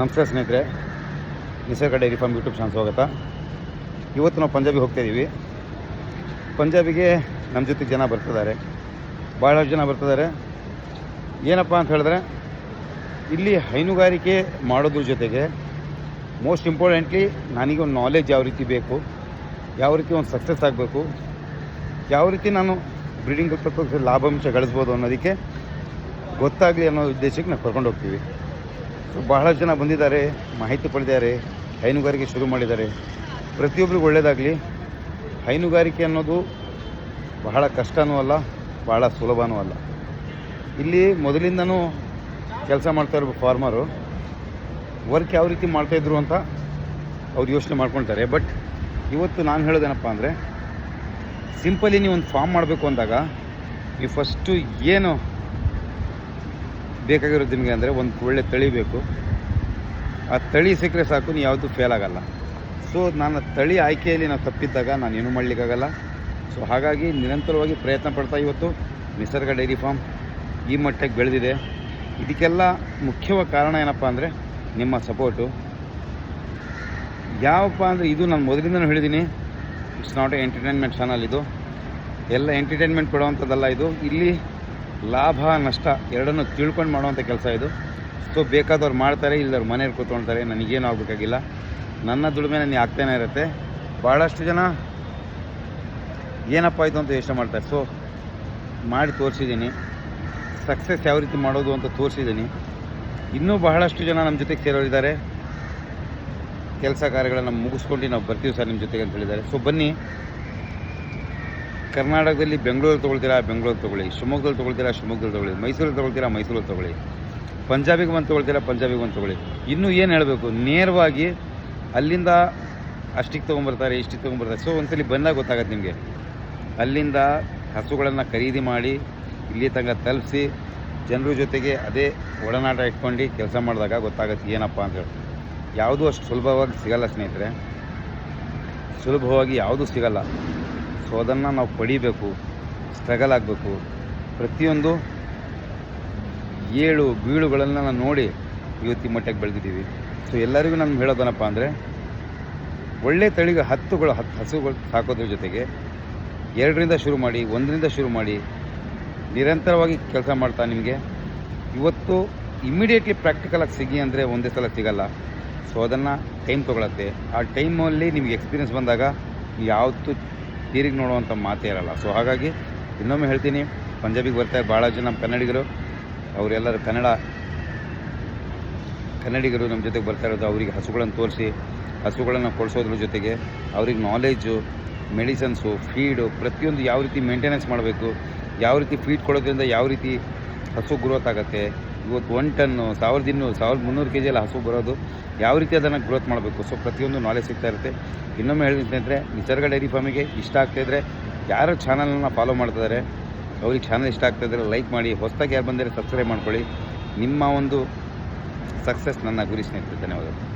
ನಮಸ್ಕಾರ ಸ್ನೇಹಿತರೆ. Nisarga dairy farm YouTube channel ಸ್ವಾಗತ. ಇವತ್ತು ನಾವು ಪಂಜಾಬಿಗೆ ಹೋಗ್ತಾ ಇದ್ದೀವಿ ಪಂಜಾಬಿಗೆ ನಮ್ಮ ಜೊತೆಗೆ ಜನ ಬರ್ತಿದ್ದಾರೆ. ಭಾಳಷ್ಟು ಜನ ಬರ್ತಿದ್ದಾರೆ. ಏನಪ್ಪ ಅಂತ ಹೇಳಿದ್ರೆ, ಇಲ್ಲಿ ಹೈನುಗಾರಿಕೆ ಮಾಡೋದ್ರ ಜೊತೆಗೆ ಮೋಸ್ಟ್ ಇಂಪಾರ್ಟೆಂಟ್ಲಿ ನನಗೆ ಒಂದು ನಾಲೆಜ್ ಯಾವ ರೀತಿ ಬೇಕು, ಯಾವ ರೀತಿ ಒಂದು ಸಕ್ಸಸ್ ಆಗಬೇಕು, ಯಾವ ರೀತಿ ನಾನು ಬ್ರೀಡಿಂಗ್ ಲಾಭಾಂಶ ಗಳಿಸ್ಬೋದು ಅನ್ನೋದಕ್ಕೆ ಗೊತ್ತಾಗಲಿ ಅನ್ನೋ ಉದ್ದೇಶಕ್ಕೆ ನಾವು ಕರ್ಕೊಂಡು ಹೋಗ್ತೀವಿ. ಸೊ ಬಹಳಷ್ಟು ಜನ ಬಂದಿದ್ದಾರೆ, ಮಾಹಿತಿ ಪಡೆದಿದ್ದಾರೆ, ಹೈನುಗಾರಿಕೆ ಶುರು ಮಾಡಿದ್ದಾರೆ. ಪ್ರತಿಯೊಬ್ಬರಿಗೂ ಒಳ್ಳೆಯದಾಗಲಿ ಹೈನುಗಾರಿಕೆ ಅನ್ನೋದು ಬಹಳ ಕಷ್ಟವೂ ಅಲ್ಲ, ಬಹಳ ಸುಲಭವೂ ಅಲ್ಲ. ಇಲ್ಲಿ ಮೊದಲಿಂದನೂ ಕೆಲಸ ಮಾಡ್ತಾ ಇರೋ ಫಾರ್ಮರು ವರ್ಕ್ ಯಾವ ರೀತಿ ಮಾಡ್ತಾಯಿದ್ರು ಅಂತ ಅವ್ರು ಯೋಚನೆ ಮಾಡ್ಕೊಳ್ತಾರೆ ಬಟ್ ಇವತ್ತು ನಾನು ಹೇಳೋದೇನಪ್ಪ ಅಂದರೆ ಸಿಂಪಲಿ ನೀವು ಒಂದು ಫಾರ್ಮ್ ಮಾಡಬೇಕು ಅಂದಾಗ, ನೀವು ಫಸ್ಟು ಏನು ಬೇಕಾಗಿರೋದು ನಿಮಗೆ ಅಂದರೆ ಒಂದು ಒಳ್ಳೆ ತಳಿ ಬೇಕು. ಆ ತಳಿ ಸಿಕ್ಕರೆ ಸಾಕು ನೀವು ಯಾವುದು ಫೇಲ್ ಆಗಲ್ಲ. ಸೊ ನಾನು ತಳಿ ಆಯ್ಕೆಯಲ್ಲಿ ನಾವು ತಪ್ಪಿದ್ದಾಗ ನಾನು ಏನೂ ಮಾಡಲಿಕ್ಕಾಗಲ್ಲ ಸೊ ಹಾಗಾಗಿ ನಿರಂತರವಾಗಿ ಪ್ರಯತ್ನ ಪಡ್ತಾ ಇವತ್ತು. ನಿಸರ್ಗ ಡೈರಿ ಫಾರ್ಮ್ ಈ ಮಟ್ಟಕ್ಕೆ ಬೆಳೆದಿದೆ. ಇದಕ್ಕೆಲ್ಲ ಮುಖ್ಯವಾದ ಕಾರಣ ಏನಪ್ಪ ಅಂದರೆ ನಿಮ್ಮ ಸಪೋರ್ಟು ಯಾವಪ್ಪ ಅಂದರೆ ಇದು ನಾನು ಮೊದಲಿಂದನೂ ಹೇಳಿದ್ದೀನಿ. It's not a entertainment channel ಇದು. ಎಲ್ಲ ಎಂಟರ್ಟೈನ್ಮೆಂಟ್ ಕೊಡುವಂಥದ್ದಲ್ಲ ಇದು. ಇಲ್ಲಿ ಲಾಭ, ನಷ್ಟ ಎರಡನ್ನೂ ತಿಳ್ಕೊಂಡು ಮಾಡುವಂಥ ಕೆಲಸ ಇದು. ಸೊ, ಬೇಕಾದವ್ರು ಮಾಡ್ತಾರೆ ಇಲ್ಲದವ್ರು ಮನೇಲಿ ಕೂತ್ಕೊಳ್ತಾರೆ, ನನಗೇನು ಆಗಬೇಕಾಗಿಲ್ಲ. ನನ್ನ ದುಡಿಮೆ ನನಗೆ ಆಗ್ತಾನೆ ಇರುತ್ತೆ. ಭಾಳಷ್ಟು ಜನ ಏನಪ್ಪ ಆಯಿತು ಅಂತ ಯೋಚನೆ ಮಾಡ್ತಾರೆ. ಸೊ, ಮಾಡಿ ತೋರಿಸಿದ್ದೀನಿ. ಸಕ್ಸಸ್ ಯಾವ ರೀತಿ ಮಾಡೋದು ಅಂತ ತೋರಿಸಿದ್ದೀನಿ. ಇನ್ನೂ ಬಹಳಷ್ಟು ಜನ ನಮ್ಮ ಜೊತೆಗೆ ಸೇರೋರಿದ್ದಾರೆ. ಕೆಲಸ ಕಾರ್ಯಗಳನ್ನು ಮುಗಿಸ್ಕೊಂಡು ನಾವು ಬರ್ತೀವಿ ಸರ್ ನಿಮ್ಮ ಜೊತೆಗೆ ಅಂತ ಹೇಳಿದ್ದಾರೆ. ಸೊ, ಬನ್ನಿ. ಕರ್ನಾಟಕದಲ್ಲಿ ಬೆಂಗಳೂರು ತೊಗೊಳ್ತೀರಾ, ಬೆಂಗಳೂರು ತೊಗೊಳ್ಳಿ. ಶಿವಮೊಗ್ಗದಲ್ಲಿ ತೊಗೊಳ್ತೀರಾ, ಶಿವಮೊಗ್ಗದಲ್ಲಿ ತೊಗೊಳ್ಳಿ. ಮೈಸೂರಲ್ಲಿ ತೊಗೊಳ್ತೀರಾ, ಮೈಸೂರಲ್ಲಿ ತೊಗೊಳ್ಳಿ. ಪಂಜಾಬಿಗೆ ಬಂದು ತೊಗೊಳ್ತೀರಾ, ಪಂಜಾಬಿಗೆ ಬಂದು ತೊಗೊಳ್ಳಿ. ಇನ್ನೂ ಏನು ಹೇಳಬೇಕು? ನೇರವಾಗಿ ಅಲ್ಲಿಂದ ಅಷ್ಟಿಗೆ ತೊಗೊಂಬರ್ತಾರೆ, ಇಷ್ಟಿಗೆ ತೊಗೊಂಬರ್ತಾರೆ. ಸೊ ಒಂದ್ಸಲಿ ಬಂದಾಗ ಗೊತ್ತಾಗತ್ತೆ ನಿಮಗೆ. ಅಲ್ಲಿಂದ ಹಸುಗಳನ್ನು ಖರೀದಿ ಮಾಡಿ ಇಲ್ಲಿ ತನಕ ತಲುಪಿಸಿ, ಜನರ ಜೊತೆಗೆ ಅದೇ ಒಡನಾಟ ಇಟ್ಕೊಂಡು ಕೆಲಸ ಮಾಡಿದಾಗ ಗೊತ್ತಾಗತ್ತೆ ಏನಪ್ಪ ಅಂತೇಳಿ ಯಾವುದೂ ಅಷ್ಟು ಸುಲಭವಾಗಿ ಸಿಗಲ್ಲ ಸ್ನೇಹಿತರೆ. ಸುಲಭವಾಗಿ ಯಾವುದೂ ಸಿಗಲ್ಲ. ಸೊ ಅದನ್ನು ನಾವು ಪಡಿಬೇಕು ಸ್ಟ್ರಗಲ್ ಆಗಬೇಕು. ಪ್ರತಿಯೊಂದು ಏಳು ಬೀಳುಗಳನ್ನು ನಾವು ನೋಡಿ ಇವತ್ತಿ ಮಟ್ಟಕ್ಕೆ ಬೆಳೆದಿದ್ದೀವಿ. ಸೊ ಎಲ್ಲರಿಗೂ ನಾನು ಹೇಳೋದನಪ್ಪ ಅಂದರೆ, ಒಳ್ಳೆ ತಳಿಗೆ ಹತ್ತುಗಳು ಹತ್ತು ಹಸುಗಳು ಸಾಕೋದ್ರ ಜೊತೆಗೆ ಎರಡರಿಂದ ಶುರು ಮಾಡಿ, ಒಂದರಿಂದ ಶುರು ಮಾಡಿ ನಿರಂತರವಾಗಿ ಕೆಲಸ ಮಾಡ್ತಾ ನಿಮಗೆ. ಇವತ್ತು ಇಮ್ಮಿಡಿಯೇಟ್ಲಿ ಪ್ರಾಕ್ಟಿಕಲಾಗಿ ಸಿಗಿ ಅಂದರೆ ಒಂದೇ ಸಲ ಸಿಗಲ್ಲ. ಸೊ ಅದನ್ನು ಟೈಮ್ ತೊಗೊಳತ್ತೆ. ಆ ಟೈಮಲ್ಲಿ ನಿಮಗೆ ಎಕ್ಸ್ಪೀರಿಯನ್ಸ್ ಬಂದಾಗ ಯಾವತ್ತೂ ತಿರುಗಿ ನೋಡುವಂಥ ಮಾತೇ ಇರಲ್ಲ. ಸೊ ಹಾಗಾಗಿ ಇನ್ನೊಮ್ಮೆ ಹೇಳ್ತೀನಿ, ಪಂಜಾಬಿಗೆ ಬರ್ತಾರೆ ಭಾಳ ಜನ ನಮ್ಮ ಕನ್ನಡಿಗರು, ಅವರೆಲ್ಲರೂ ಕನ್ನಡ, ಕನ್ನಡಿಗರು ನಮ್ಮ ಜೊತೆಗೆ ಬರ್ತಾ ಇರೋದು, ಅವರಿಗೆ ಹಸುಗಳನ್ನು ತೋರಿಸಿ, ಹಸುಗಳನ್ನು ಕೊಡಿಸೋದ್ರ ಜೊತೆಗೆ ಅವ್ರಿಗೆ ನಾಲೆಜು ಮೆಡಿಸನ್ಸು ಫೀಡು ಪ್ರತಿಯೊಂದು ಯಾವ ರೀತಿ ಮೇಂಟೆನೆನ್ಸ್ ಮಾಡಬೇಕು, ಯಾವ ರೀತಿ ಫೀಡ್ ಕೊಡೋದ್ರಿಂದ ಯಾವ ರೀತಿ ಹಸು ಗ್ರೋತ್ ಆಗುತ್ತೆ ಇವತ್ತು ಒನ್ ಟನ್ನು ಸಾವಿರದ ಇನ್ನೂರು, ಸಾವಿರದ ಮುನ್ನೂರು ಕೆ ಜಿಯಲ್ಲಿ ಹಸು ಬರೋದು, ಯಾವ ರೀತಿ ಅದನ್ನು ಗ್ರೋತ್ ಮಾಡಬೇಕು ಸೊ ಪ್ರತಿಯೊಂದು ನಾಲೆಜ್ ಸಿಗ್ತಾ ಇರುತ್ತೆ. ಇನ್ನೊಮ್ಮೆ ಹೇಳಿದ ಸ್ನೇಹಿತರೆ ನಿಸರ್ಗ ಡೈರಿ ಫಾರ್ಮಿಗೆ ಇಷ್ಟ ಆಗ್ತಾಯಿದ್ರೆ ಯಾರು ಚಾನಲನ್ನು ಫಾಲೋ ಮಾಡ್ತಿದ್ದಾರೆ ಅವ್ರಿಗೆ ಚಾನಲ್ ಇಷ್ಟ ಆಗ್ತಾಯಿದ್ರೆ ಲೈಕ್ ಮಾಡಿ, ಹೊಸದಾಗಿ ಯಾರು ಬಂದರೆ ಸಬ್ಸ್ಕ್ರೈಬ್ ಮಾಡ್ಕೊಳ್ಳಿ. ನಿಮ್ಮ ಒಂದು ಸಕ್ಸಸ್ ನನ್ನ ಗುರಿ ಸ್ನೇಹಿತರೆ ಧನ್ಯವಾದಗಳು.